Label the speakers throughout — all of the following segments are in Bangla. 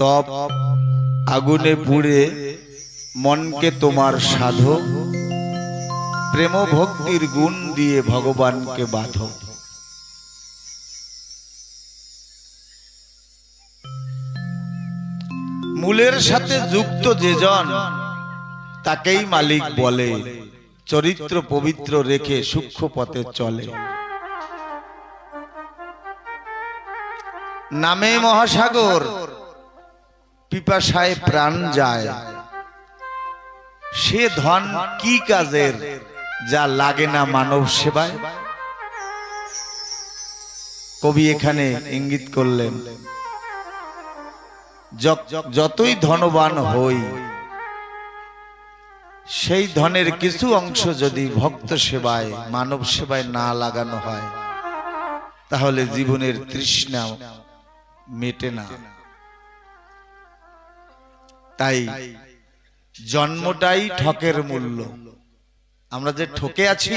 Speaker 1: তপ, আগুনে পুড়ে মনকে তোমার সাধো প্রেম ভক্তির গুণ দিয়ে ভগবানকে বাঁধো মূলের সাথে যুক্ত যেজন তাকেই মালিক বলে, চরিত্র পবিত্র রেখে সূক্ষ্ম পথে চলে। নামে মহাসাগর পিপাসায় প্রাণ যায়। সে ধন কি কাজের যা লাগে না মানব সেবায়? কবি এখানে ইঙ্গিত করলেন যতই ধনবান হই, সেই ধনের কিছু অংশ যদি ভক্ত সেবায়, মানব সেবায় না লাগানো হয়, তাহলে জীবনের তৃষ্ণা মেটে না। তাই জন্মটাই ঠকের মূল্য। আমরা যে ঠকে আছি,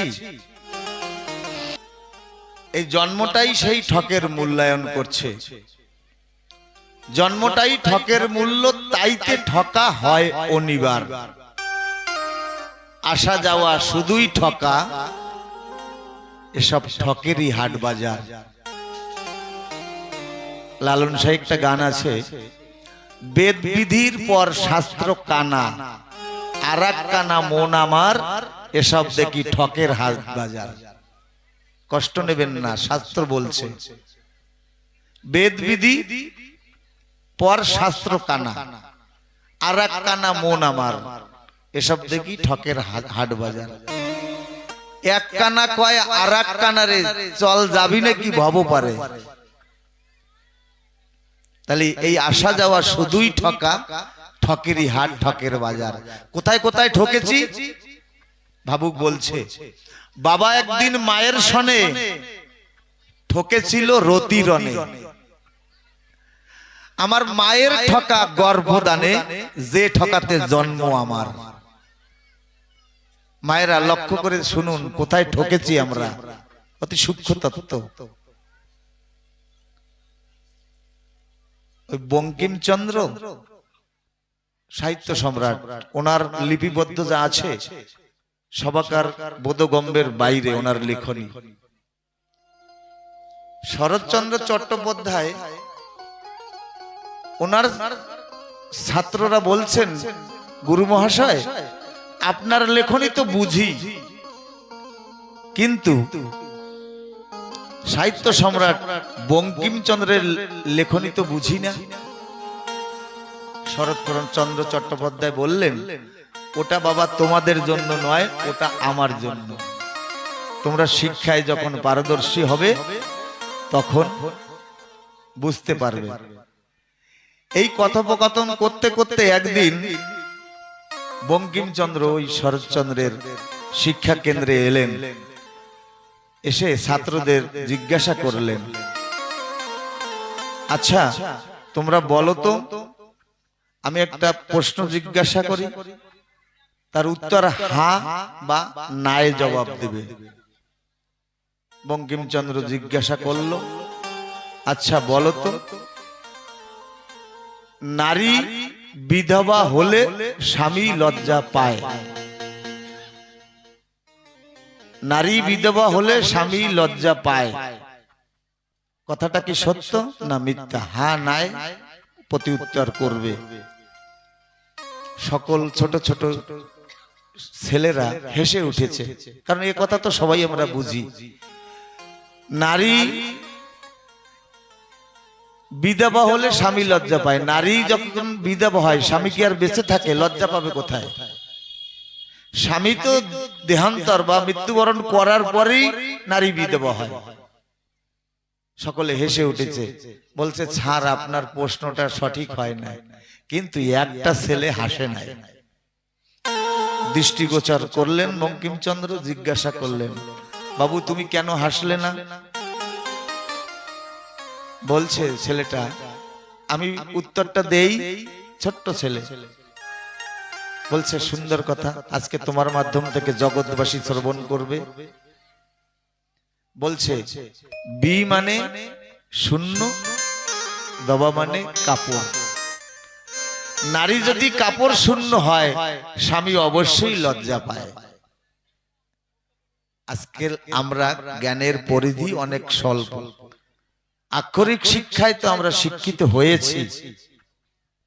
Speaker 1: এই জন্মটাই সেই ঠকের মূল্যায়ন করছে। জন্মটাই ঠকের মূল্য, তাইতে ঠকা হয় অনিবার। আসা যাওয়া শুধুই ঠকা, এসব ঠকেরই হাট বাজার লালন শাহ একটা গান আছে বেদ বিধির পর শাস্ত্র কানা। আর কানা মন আমার, এসব দেখি ঠকের হাট বাজার। কষ্ট নেবেন না, শাস্ত্র বলছে। বেদ বিধি পর শাস্ত্র কানা। আর কানা মন আমার, এসব দেখি ঠকের হাট বাজার। এক কানা কয় আর কানারে চল যাবি নাকি ভব পারে? তাহলে এই আসা যাওয়া শুধুই ঠকা ঠকেরই হাট ঠকের বাজার। কোথায় কোথায় ঠকেছি? ভাবুক বলছে বাবা একদিন মায়ের সনে ঠকেছিল রতি রনে। আমার মায়ের ঠকা গর্ভদানে যে ঠকাতে জন্ম আমার। মায়েরা লক্ষ্য করে শুনুন কোথায় ঠকেছি আমরা? অতি সূক্ষ্ম তত্ত্ব। বঙ্কিমচন্দ্র, সাহিত্য সম্রাট, ওনার লিপিবদ্ধ যা আছে সবাকার বোধগম্বের বাইরে ওনার লেখনী। শরৎচন্দ্র চট্টোপাধ্যায়, ওনার ছাত্ররা বলছেন, গুরু মহাশয়, আপনার লেখনী তো বুঝি। কিন্তু সাহিত্য সম্রাট বঙ্কিমচন্দ্রের লেখনী তো বুঝি না। শরৎচন্দ্র চন্দ্র চট্টোপাধ্যায় বললেন, ওটা বাবা তোমাদের জন্য নয়, ওটা আমার জন্য। তোমরা শিক্ষায় যখন পারদর্শী হবে, তখন বুঝতে পারবে। এই কথোপকথন করতে করতে একদিন বঙ্কিমচন্দ্র ওই শরৎচন্দ্রের শিক্ষা কেন্দ্রে এলেন। এসে ছাত্রদের জিজ্ঞাসা করলেন আচ্ছা তোমরা বলো তো, আমি একটা প্রশ্ন জিজ্ঞাসা করি। তার উত্তর হা বা নায়ে জবাব দেবে। বঙ্কিমচন্দ্র জিজ্ঞাসা করল আচ্ছা বলো তো, নারী বিধবা হলে স্বামী লজ্জা পায়? নারী বিধবা হলে স্বামী লজ্জা পায়। কথাটা কি সত্য না মিথ্যা? হা নাই প্রতি উত্তর করবে। সকল ছোট ছোট ছেলেরা হেসে উঠেছে। কারণ এ কথা তো সবাই আমরা বুঝি। নারী বিধবা হলে স্বামী লজ্জা পায়। নারী যখন বিধবা হয় স্বামী কি আর বেঁচে থাকে? লজ্জা পাবে কোথায়? স্বামী তো দেহান্তর বা মৃত্যুবরণ করার পরেই নারী বিধবা হয়। সকলে হেসে উঠেছে, বলছে, ছাড়, আপনার প্রশ্নটা সঠিক হয় না কিন্তু একটা ছেলে হাসে নাই। দৃষ্টিগোচর করলেন বঙ্কিমচন্দ্র, জিজ্ঞাসা করলেন, বাবু, তুমি কেন হাসলে না? বলছে, ছেলেটা, আমি উত্তরটা দেই, ছোট্ট ছেলে। বলছে সুন্দর কথা আজকে তোমার মাধ্যম থেকে জগৎবাসী শ্রবণ করবে। বলছে বি মানে শূন্য দবা মানে কাপড় নারী যদি কাপড় শূন্য হয় স্বামী অবশ্যই লজ্জা পায়। আজকের আমরা জ্ঞানের পরিধি অনেক স্বল্প। আক্ষরিক শিক্ষায় তো আমরা শিক্ষিত হয়েছি।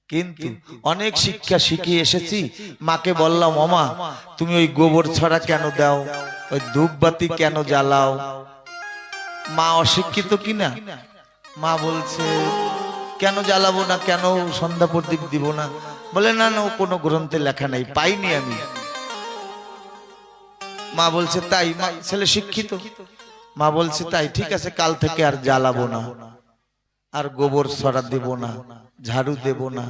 Speaker 1: কিন্তু অনেক শিক্ষা শিখিয়ে এসেছি। মাকে বললাম অমা তুমি ওই গোবর ছড়া কেন দাও? ওই ধূপবাতি কেন জ্বালাও? মা অশিক্ষিত কিনা? মা বলছে কেন জ্বালাবো না? কেন সন্ধ্যা প্রদীপ দিব না? বলে না না ও কোনো গ্রন্থে লেখা নাই পাইনি আমি। মা বলছে তাই? মা ছেলে শিক্ষিত? মা বলছে তাই ঠিক আছে কাল থেকে আর জ্বালাবো না। আর গোবর ছড়া দেব না। ঝাড়ু দেব না।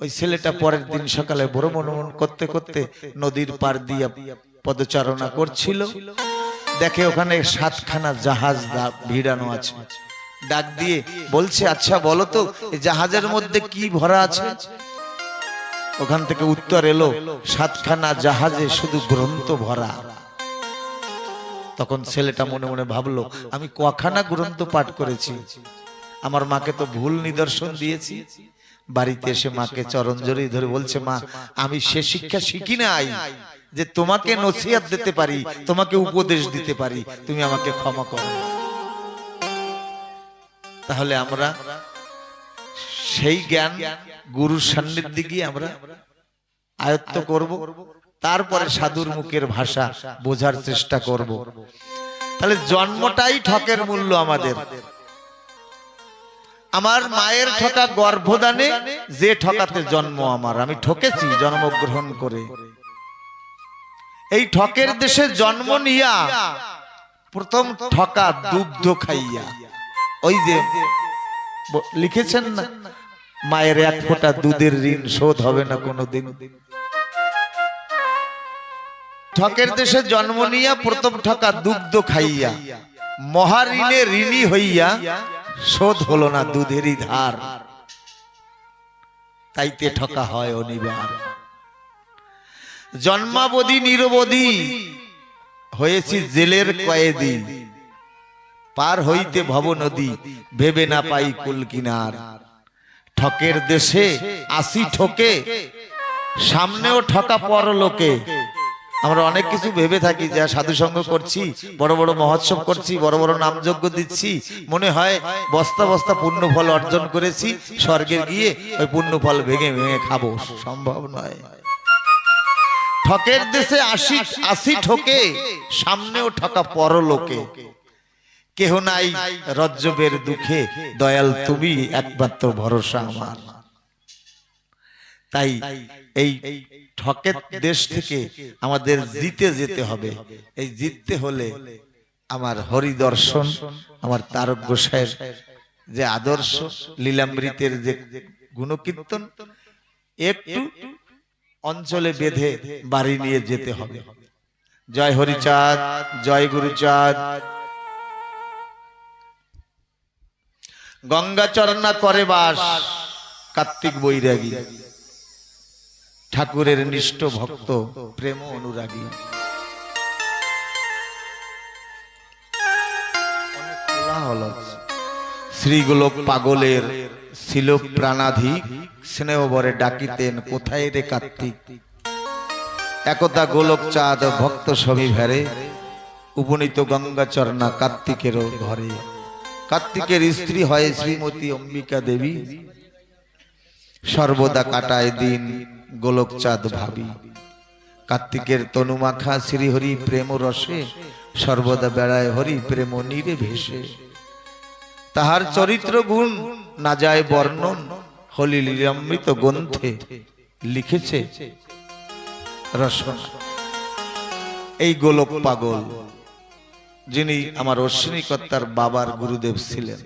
Speaker 1: ওই ছেলেটা পরের দিন সকালে মনমন করতে করতে নদীর পার দিয়ে পদচারণা করছিল। দেখে ওখানে সাতখানা জাহাজ ভিড়ানো আছে। ডাক দিয়ে বলছে আচ্ছা বলো তো জাহাজের মধ্যে কি ভরা আছে? ওখান থেকে উত্তর এলো সাতখানা জাহাজে শুধু গ্রন্থ ভরা। তখন ছেলেটা মনে মনে ভাবলো আমি কখানা গ্রন্থ পাঠ করেছি। আমার মাকে তো ভুল নিদর্শন দিয়েছি। বাড়িতে এসে মাকে চরণ জড়িয়ে ধরে বলছে, মা, আমি সে শিক্ষা শিখি নাই যে তোমাকে নসিহাত দিতে পারি, তোমাকে উপদেশ দিতে পারি, তুমি আমাকে ক্ষমা করো। তাহলে আমরা সেই জ্ঞান গুরুর সান্নিধ্যে গিয়ে আমরা আয়ত্ত করব, তারপরে সাধুর মুখের ভাষা বোঝার চেষ্টা করব। তাহলে জন্মটাই ঠকের মূল্য আমাদের। আমার মায়ের ঠকা গর্ভদানে যে ঠকাতে জন্ম আমার, আমি ঠকেছি জন্মগ্রহণ করে। এই ঠকের দেশে জন্ম নিয়া প্রথম ঠকা দুগ্ধ খাইয়া। ওই যে লিখেছেন না, মায়ের এক ফোঁটা দুধের ঋণ শোধ হবে না কোনোদিন। ঠকের দেশে জন্ম নিয়া প্রথম ঠকা দুগ্ধ খাইয়া, মহাঋণে ঋণী হইয়া শোধ হলো না দুধেরই ধার। তাইতে ঠকা হয় অনিবার। জন্মাবধি, নিরবধি, হয়েছি জেলের কয়েদি। পার হইতে ভব নদী, ভেবে না পাই কুল কিনার। ঠকের দেশে আসি ঠকে, সামনেও ঠকা পরলোকে আমরা অনেক কিছু ভেবে থাকি যা সাধু সঙ্গ করছি, বড় বড় মহোৎসব করছি, বড় বড় নামযজ্ঞ দিচ্ছি। মনে হয় বস্তা বস্তা পূর্ণ ফল অর্জন করেছি স্বর্গের গিয়ে ওই পুণ্য ফল ভেঙে ভেঙে খাব। সম্ভব নয়। ঠকের দেশে আসি আসি ঠকে, সামনেও ঠকা পরলোকে। কেহ নাই রজ্জবের দুঃখে, দয়াল তুমি একমাত্র ভরসা আমার। তাই এই ঠকের দেশ থেকে আমাদের জিতে যেতে হবে। এই জিততে হলে আমার হরি দর্শন আমার তারক গোসাইয়ের যে আদর্শ লীলামৃতের যে গুণকীর্তন একটু অঞ্চলে বেঁধে বাড়ি নিয়ে যেতে হবে। জয় হরিচাঁদ জয় গুরুচাঁদ। গঙ্গা চরণা করে বাস কার্তিক বৈরাগী। ঠাকুরের নিষ্ঠ ভক্ত প্রেম অনুরাগী। শ্রীগোলক পাগলের ছিল প্রাণাধিক স্নেহ বরে ডাকিতেন, কোথায় রে কার্তিক? একতা গোলক চাঁদ ভক্ত সবই ভেরে, উপনীত গঙ্গা চরণা কার্তিকেরও ঘরে। কার্তিকের স্ত্রী হয় শ্রীমতী অম্বিকা দেবী। সর্বদা কাটায় দিন গোলক চাঁদ ভাবি। কার্তিকের তনুমাখা শ্রীহরি প্রেম রসে, সর্বদা বেড়ায় হরি প্রেম নীরে ভেসে। তাহার চরিত্র গুণ না যায় বর্ণন, হলি লীলামৃত গ্রন্থে লিখেছে এই গোলক পাগল, যিনি আমার অশ্বিনীকর্তার বাবার গুরুদেব ছিলেন।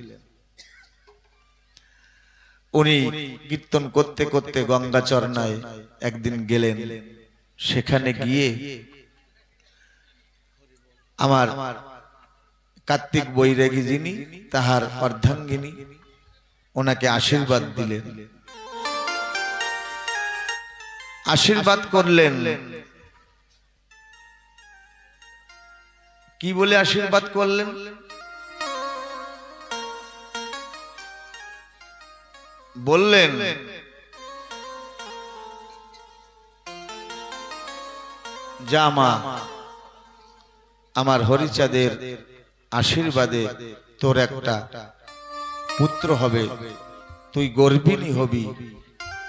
Speaker 1: উনি কীর্তন করতে করতে গঙ্গা চরণায় একদিন গেলেন। সেখানে গিয়ে আমার কার্তিক বৈরাগী যিনি, তাহার অর্ধাঙ্গিনী, ওনাকে আশীর্বাদ দিলেন। আশীর্বাদ করলেন। কি বলে আশীর্বাদ করলেন? বললেন জামা আমার হরিচাঁদের আশীর্বাদে তোর একটা পুত্র হবে। তুই গর্বিনী হবি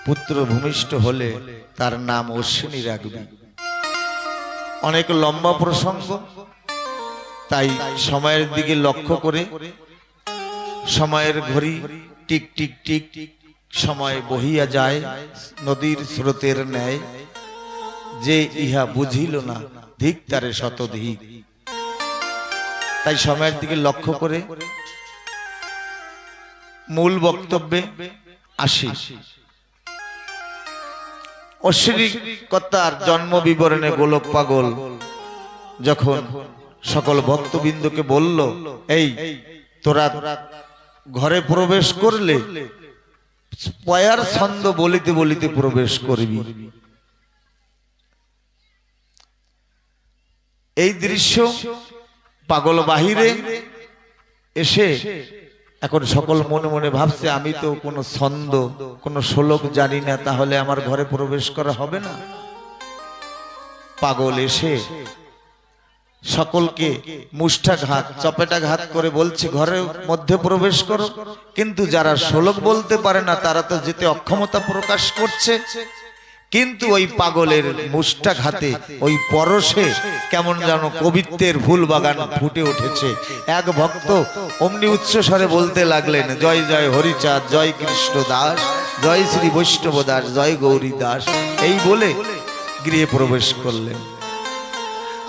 Speaker 1: পুত্র ভূমিষ্ঠ হলে তার নাম অশ্বিনী রাখবি। অনেক লম্বা প্রসঙ্গ, তাই সময়ের দিকে লক্ষ্য করে, সময়ের ঘড়ি টিক টিক টিক টিক সময় বহিয়া যায়, নদীর স্রোতের ন্যায়। যে ইহা বুঝিল না ধিক তারে শতধিক। তাই সময়ের দিকে লক্ষ্য করে মূল বক্তব্যে আসি। অশ্বিনী কর্তার জন্ম বিবরণে গোলক পাগল, যখন সকল ভক্তবৃন্দকে বলল, এই, তোরা ঘরে প্রবেশ করলে পয়ার ছন্দ বলিতে বলিতে প্রবেশ করবি। এই দৃশ্য পাগল বাহিরে এসে এখন সকল মনে মনে ভাবছে, আমি তো কোনো ছন্দ, কোনো শ্লোক জানি না, তাহলে আমার ঘরে প্রবেশ করা হবে না। পাগল এসে সকলকে মুষ্ঠাঘাত, চপেটাঘাত করে বলছে ঘরের মধ্যে প্রবেশ করো। কিন্তু যারা শ্লোক বলতে পারে না, তারা তো যেতে অক্ষমতা প্রকাশ করছে। কিন্তু ওই পাগলের মুষ্ঠাঘাতে, ওই পরশে কেমন যেন কবিত্বের ফুল বাগান ফুটে উঠেছে। এক ভক্ত অমনি উচ্চস্বরে বলতে লাগলেন, জয় জয় হরিচাঁদ, জয় কৃষ্ণ দাস, জয় শ্রী বৈষ্ণব দাস, জয় গৌরী দাস। এই বলে গৃহে প্রবেশ করলেন।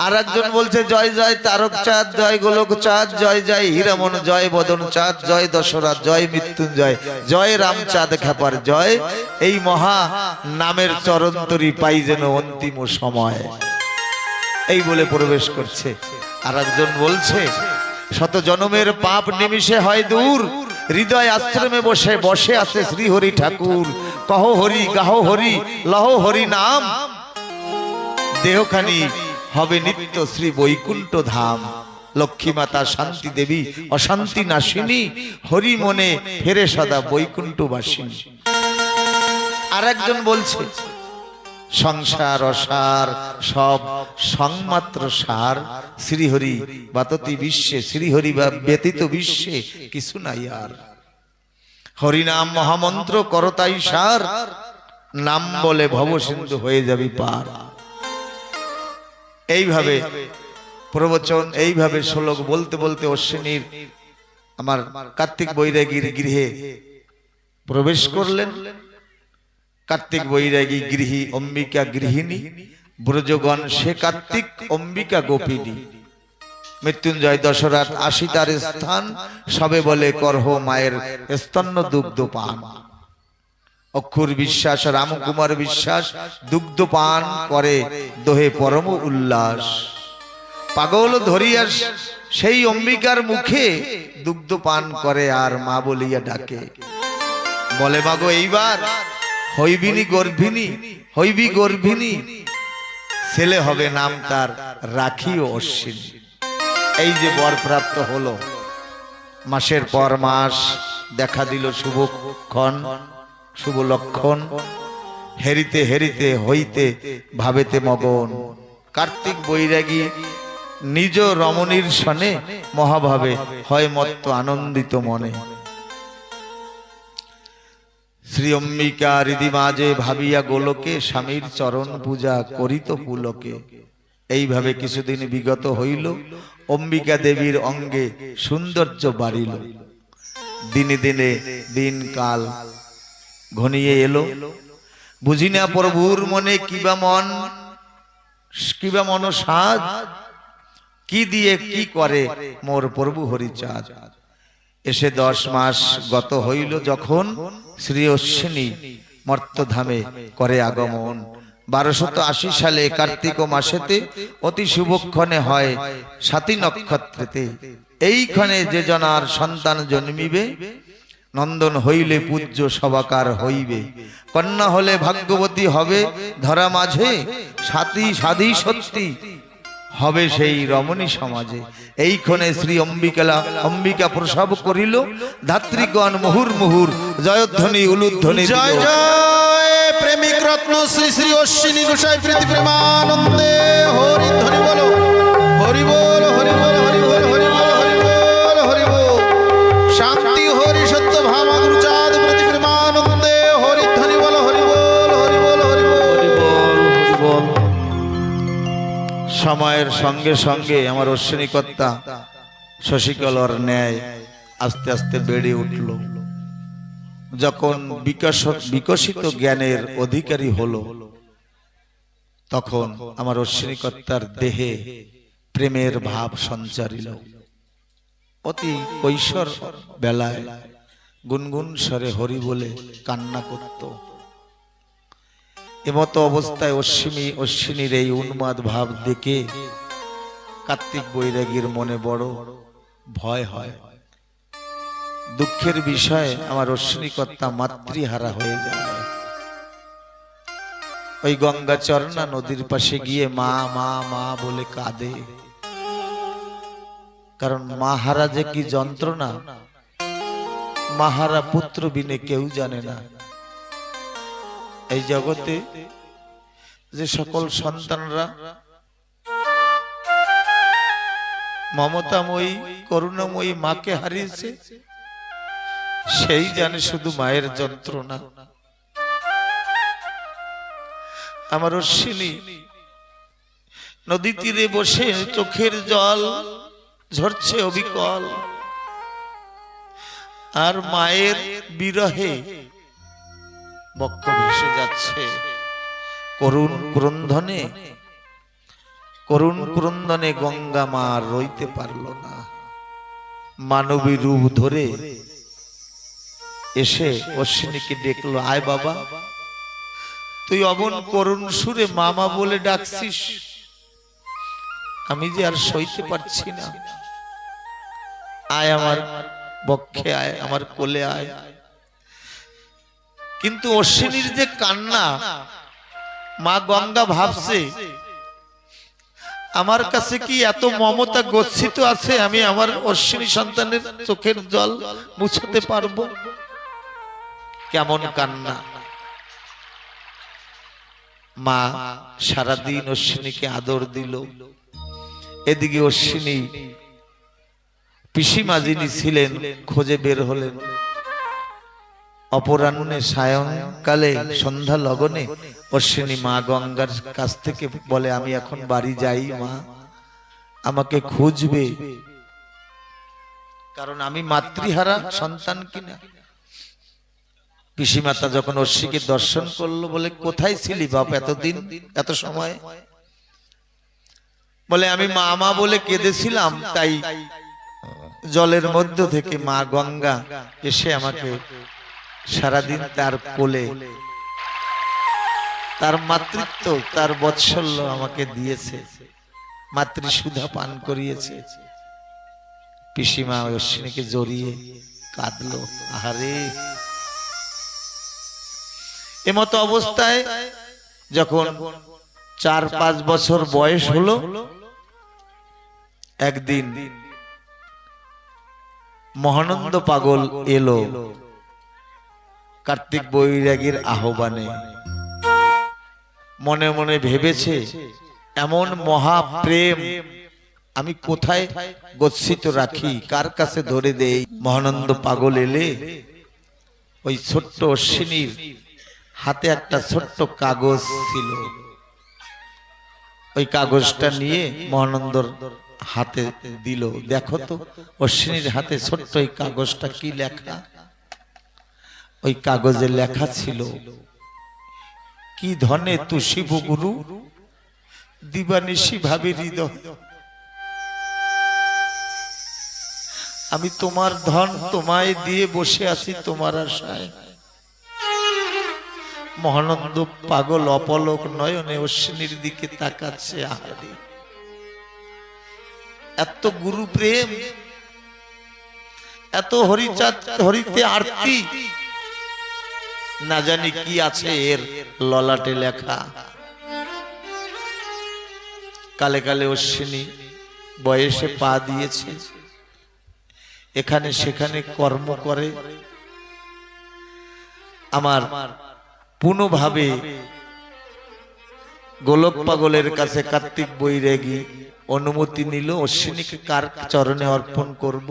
Speaker 1: আর একজন বলছে, জয় জয় তারক চাঁদ, জয় গোলক চাঁদ, জয় জয় হীরামন, জয় বদন চাঁদ, জয় দশরথ, জয় মৃত্যুঞ্জয়, জয় রামচাঁদ খেপার জয়। এই মহা নামের চরন্তরি পাই যেন অন্তিম সময়। এই বলে প্রবেশ করছে। আর একজন বলছে, শত জনমের পাপ নিমিষে হয় দূর, হৃদয় আশ্রমে বসে বসে আছে শ্রীহরি ঠাকুর। কহ হরি, গাহ হরি, লহ হরি নাম। দেহখানি হবে নিত্য শ্রী বৈকুণ্ঠ ধাম। লক্ষ্মী মাতা শান্তি দেবী, অশান্তি নাশিনী, হরি মনে ফেরে সদা বৈকুণ্ঠবাসিনী। আর একজন বলছে, সংসার অসার, সব সংমাত্র সার। শ্রীহরি বাততি বিশ্বে, শ্রীহরি বা ব্যতীত বিশ্বে কিছু নাই আর। হরিনাম মহামন্ত্র করতাই সার। নাম বলে ভবসিন্ধু হয়ে যাবি পার। এইভাবে প্রবচন এইভাবে শ্লোক বলতে বলতে অশ্বিনীর আমার কার্তিক বৈরাগীর গৃহে প্রবেশ করলেন। কার্তিক বৈরাগী গৃহী অম্বিকা গৃহিণী। ব্রজগণ সে কার্তিক অম্বিকা গোপিনী। মৃত্যুঞ্জয় দশরাত আসি তার স্থান। সবে বলে করহ মায়ের স্তন্য দুগ্ধ পান। অক্ষর বিশ্বাস রামকুমার বিশ্বাস দুগ্ধ পান করে দোহে পরম উল্লাস। পাগল ধরিয়া সেই অম্বিকার মুখে দুগ্ধ পান করে আর মা বলিয়া ডাকে। বলে মাগো এইবার হইবিনি গর্ভিনী হইবি গর্ভিনী ছেলে হবে নাম তার রাখি ও অশ্বিনী। এই যে বর প্রাপ্ত হলো। মাসের পর মাস দেখা দিল শুভক্ষণ। শুভ লক্ষণ। হেরিতে হেরিতে, হইতে ভাবেতে মগন। কার্তিক বৈরাগী নিজ রমণীর সনে মহাভাবে হয় মত্ত আনন্দিত মনে। শ্রী অম্বিকা হৃদি মাঝে ভাবিয়া গোলকে স্বামীর চরণ পূজা করিত পুলকে। এইভাবে কিছুদিন বিগত হইল, অম্বিকা দেবীর অঙ্গে সৌন্দর্য বাড়িল। দিনে দিনে দিন কাল ঘনিয়ে এলো। বুঝি না প্রভুর মনে কিবা মন কিবা মন সাজ কি দিয়ে কি করে মোর প্রভু হরিচাঁদ? এসে দশ মাস গত হইল যখন শ্রী অশ্বিনী মর্তধামে করে আগমন। বারোশত আশি সালে কার্তিক মাসেতে অতি শুভক্ষণে হয় সাতী নক্ষত্রেতে। এইখানে যে জনার সন্তান জন্মিবে নন্দন হইলে পূজ্য সবাকার হইবে। কন্যা হলে ভাগ্যবতী হবে, ধরা মাঝে সাথী সাধী সত্যি হবে সেই রমণী সমাজে। এইক্ষণে শ্রী অম্বিকা অম্বিকা প্রসব করিল, ধাত্রীগণ মুহুর মুহুর জয়ধ্বনি, উলুধ্বনি।
Speaker 2: জয় জয়, প্রেমিক রত্ন শ্রী শ্রী অশ্বিনী গোসাই প্রীতি প্রেমানন্দে। হরি ধ্বনি বলো, হরি বল।
Speaker 1: সময়ের সঙ্গে সঙ্গে আমার অশ্বিনী কর্তা শশীকলার ন্যায় আস্তে আস্তে বেড়ে উঠল। যখন বিকাশ বিকশিত জ্ঞানের অধিকারী হলো, তখন আমার অশ্বিনী কর্তার দেহে প্রেমের ভাব সঞ্চারিল। অতি কৈশোর বেলায় গুনগুন স্বরে হরি বলে কান্না করত। এমতো অবস্থায় অশ্বিনী, অশ্বিনীর এই উন্মাদ ভাব দেখে কার্তিক বৈরাগীর মনে বড় ভয় হয়। দুঃখের বিষয়, আমার অশ্বিনী কর্তা মাতৃহারা হয়ে যায়। ওই গঙ্গা চরণা নদীর পাশে গিয়ে মা মা মা বলে কাঁদে। কারণ মা হারা যে কি যন্ত্রণা, মাহারা পুত্র বিনে কেউ জানে না। এই জগতে যে সকল সন্তানরা মমতাময়ী, করুণাময়ী মাকে হারিয়েছে, সেই জানে শুধু মায়ের যন্ত্রণা। আমার অশ্বিনী, নদী তীরে বসে চোখের জল ঝরছে অবিকল। আর মায়ের বিরহে বক্ষ ভেসে যাচ্ছে। করুণ ক্রন্দনে করুণ ক্রন্দনে গঙ্গা মা রইতে পারল না। মানবী রূপ ধরে এসে অশ্বিনীকে দেখল, আয় বাবা, তুই অমন করুণ সুরে মামা বলে ডাকছিস। আমি যে আর সইতে পারছি না। আয় আমার বক্ষে, আয়, আমার কোলে আয়। কিন্তু অশ্বিনীর যে কান্না, মা গঙ্গা ভাবছে, আমার কাছে কি এত মমতা গচ্ছিত আছে? আমি আমার অশ্বিনী সন্তানের চোখের জল মুছতে পারব? কেমন কান্না। মা সারাদিন অশ্বিনীকে আদর দিল। এদিকে অশ্বিনী পিসিমা যিনি ছিলেন, খোঁজে বের হলেন। অপরাহ্নে সায়ংকালে সন্ধ্যা লগনে অশ্বিনী মা গঙ্গার কাছ থেকে বলে, আমি এখন বাড়ি যাই মা, আমাকে খুঁজবে। কারণ আমি মাতৃহারা, সন্তান কিনা? পিসিমাতা যখন অশ্বিকে দর্শন করল বলে, কোথায় ছিলি বাপ এতদিন, এত সময়? বলে, আমি মা মা বলে কেঁদেছিলাম, তাই জলের মধ্য থেকে মা গঙ্গা এসে আমাকে সারাদিন তার কোলে। তার মাতৃত্ব, তার বৎসল্য আমাকে দিয়েছে। মাতৃসুধা পান করিয়েছে। পিসিমা অশ্বিনীকে জড়িয়ে কাঁদলো, আহারে! এমতো অবস্থায় যখন চার পাঁচ বছর বয়স হলো, একদিন মহানন্দ পাগল এলো। কার্তিক বৈরাগীর আহ্বানে। মনে মনে ভেবেছে, এমন মহা প্রেম আমি কোথায় গচ্ছিত রাখি? কার কাছে ধরে দেই? মহানন্দ পাগল এলে ওই ছোট্ট অশ্বিনীর হাতে একটা ছোট্ট কাগজ ছিল। ওই কাগজটা নিয়ে মহানন্দর হাতে দিল। দেখো তো, অশ্বিনীর হাতে ছোট্ট ওই কাগজটা কি লেখা? ওই কাগজে লেখা ছিল, কি ধনে তু শিব গুরু? ভাবে হৃদয় আমি তোমার ধন তোমায় দিয়ে বসে আছি তোমার আশায়। মহানন্দ পাগল অপলক নয়নে অশ্বিনীর দিকে তাকাচ্ছে আহারে। এত গুরু প্রেম, এত হরিচাঁদ হরিতে আরতি না জানি কি আছে এর ললাটে লেখা। কালে কালে অশ্বিনী বয়সে পা দিয়েছে। এখানে সেখানে কর্ম করে। আমার পুনঃভাবে গোলক পাগলের কাছে কার্তিক বৈরাগী অনুমতি নিল। অশ্বিনীকে কার চরণে অর্পণ করব?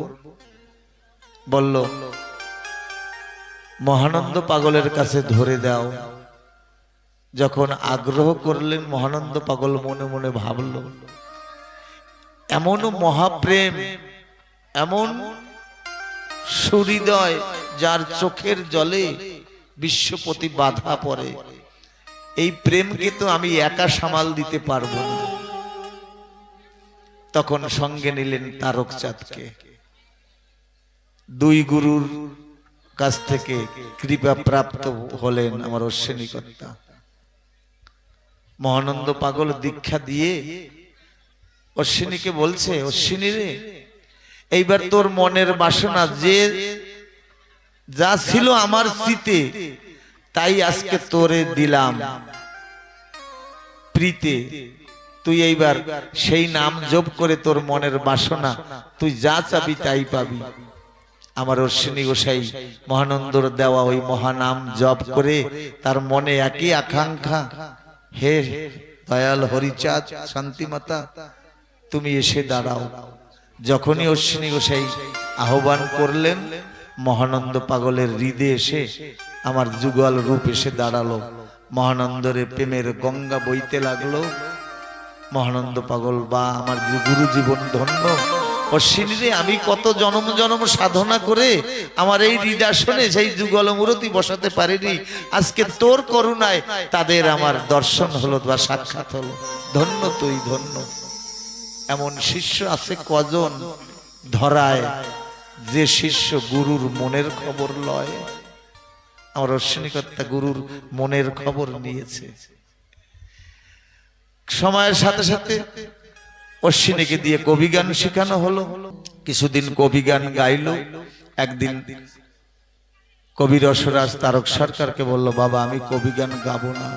Speaker 1: বলল মহানন্দ পাগলের কাছে ধরে দাও। যখন আগ্রহ করলেন, মহানন্দ পাগল মনে মনে ভাবল, এমন মহাপ্রেম, এমন সুহৃদয় যার চোখের জলে বিশ্বপতি বাধা পড়ে, এই প্রেমকে তো আমি একা সামাল দিতে পারব না। তখন সঙ্গে নিলেন তারক চাঁদকে দুই গুরুর কাছ থেকে কৃপা প্রাপ্ত হলেন আমার অশ্বিনীকর্তা। মহানন্দ পাগল দীক্ষা দিয়ে অশ্বিনীকে বলছে, অশ্বিনী রে, এইবার তোর মনের বাসনা যে যা ছিল আমার স্মৃতে তাই আজকে তোরে দিলাম। প্রীতে, তুই এইবার সেই নাম জপ করে তোর মনের বাসনা, তুই যা চাবি তাই পাবি। আমার অশ্বিনী গোসাই মহানন্দর দেওয়া ওই মহানাম জপ করে তার মনে একই আকাঙ্ক্ষা। হে দয়াল হরিচাঁদ, শান্তিমাতা, তুমি এসে দাঁড়াও। যখনই অশ্বিনী গোসাই আহ্বান করলেন, মহানন্দ পাগলের হৃদে এসে আমার যুগল রূপ এসে দাঁড়াল। মহানন্দরে প্রেমের গঙ্গা বইতে লাগল। মহানন্দ পাগল বা আমার গুরু জীবন ধন্য অশ্বিনী রে আমি কত জনম জনম সাধনা করে আমার এই হৃদাসনে সেই যুগল মূরতি বসাতে পারিনি, আজকে তোর করুণায় তাদের আমার দর্শন হলো বা সাক্ষাৎ হলো। ধন্য তুই, ধন্য। এমন শিষ্য আছে কজন ধরায় যে শিষ্য গুরুর মনের খবর লয়? আমার অশ্বিনীকর্তা গুরুর মনের খবর নিয়েছে। সময়ের সাথে সাথে অশ্বিনীকে দিয়ে কবি গান শেখানো হলো। কিছুদিন কবি গান গাইলো। একদিন কবি রসরাজ তারক সরকারকে বলল, বাবা, আমি কবি গান গাবো না।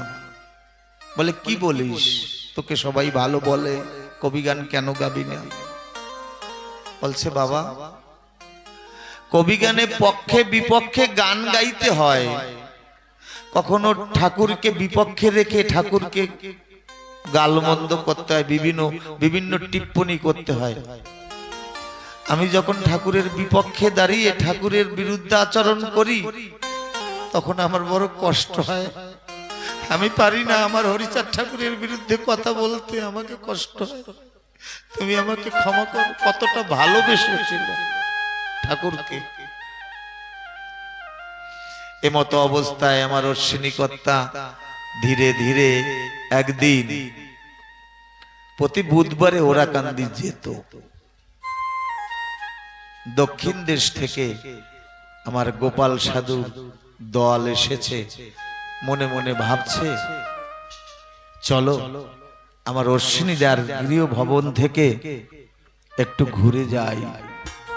Speaker 1: বলে, কি বলিস? তোকে সবাই ভালো বলে কবি গান কেন গাবি না? বলছে, বাবা কবি গানে পক্ষে বিপক্ষে গান গাইতে হয়। কখনো ঠাকুরকে বিপক্ষে রেখে ঠাকুরকে গালমন্দ করতে হয়, বিভিন্ন বিভিন্ন টিপ্পনি করতে হয়। আমি যখন ঠাকুরের বিপক্ষে দাঁড়িয়ে ঠাকুরের বিরুদ্ধে আচরণ করি, তখন আমার বড় কষ্ট হয়। আমি পারি না আমার হরিচাঁদ ঠাকুরের বিরুদ্ধে কথা বলতে, আমাকে কষ্ট তুমি আমাকে ক্ষমা কর, কতটা ভালোবেসেছিল ঠাকুরকে। এমতো অবস্থায় আমার অশ্বিনীকর্তা ধীরে ধীরে একদিন প্রতি বুধবারে ওরাকান্দি যেত। দক্ষিণ দেশ থেকে আমার গোপাল সাধু দল এসেছে, মনে মনে ভাবছে, চলো আমার অশ্বিনীদার গৃহ ভবন থেকে একটু ঘুরে যাই।